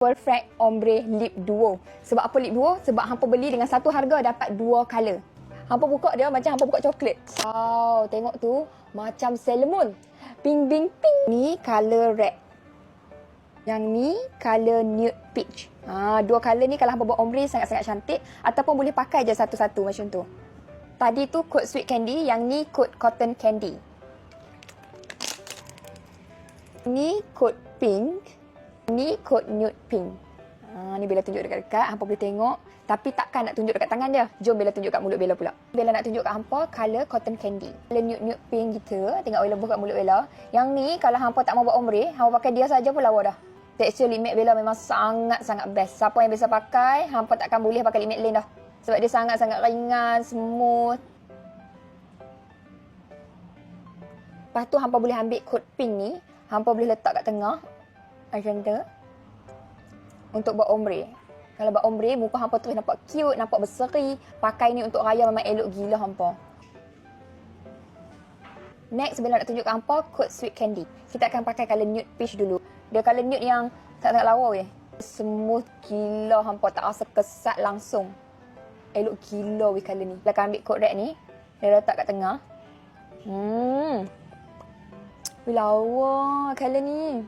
Perfect Ombre Lip Duo. Sebab apa lip duo? Sebab hampa beli dengan satu harga dapat dua color. Hampa buka dia macam hampa buka coklat. Wow, tengok tu macam cinnamon. Pink pink pink. Ni color red. Yang ni color nude peach. Ha, dua color ni kalau hampa buat ombre sangat-sangat cantik ataupun boleh pakai je satu-satu macam tu. Tadi tu coat sweet candy, yang ni coat cotton candy. Ni coat pink, ni coat nude pink. Ha, ni Bella tunjuk dekat-dekat, hampa boleh tengok. Tapi takkan nak tunjuk dekat tangan dia. Jom Bella tunjuk kat mulut Bella pula. Bella nak tunjuk kat hampa color cotton candy. Color nude nude pink gitu. Tengok Bella buka kat mulut Bella. Yang ni kalau hampa tak mau buat ombre, hampa pakai dia saja pun lawa dah. Texture lip matte Bella memang sangat-sangat best. Siapa yang biasa pakai, hampa takkan boleh pakai lip matte lain dah. Sebab dia sangat-sangat ringan, smooth. Lepas tu hampa boleh ambil coat pink ni, hampa boleh letak kat tengah. Tu. Untuk buat ombre. Kalau buat ombre, muka hampa terus nampak cute, nampak berseri. Pakai ni untuk raya memang elok gila hampa. Next, Bella nak tunjuk kat hampa coat sweet candy. Kita akan pakai colour nude peach dulu. Dia colour nude yang sangat-sangat lawa weh. Smooth gila hampa, tak rasa kesat langsung. Elok gila weh colour ni. Bella akan ambil coat red ni. Dia letak kat tengah. Hmm. Lawa colour ni.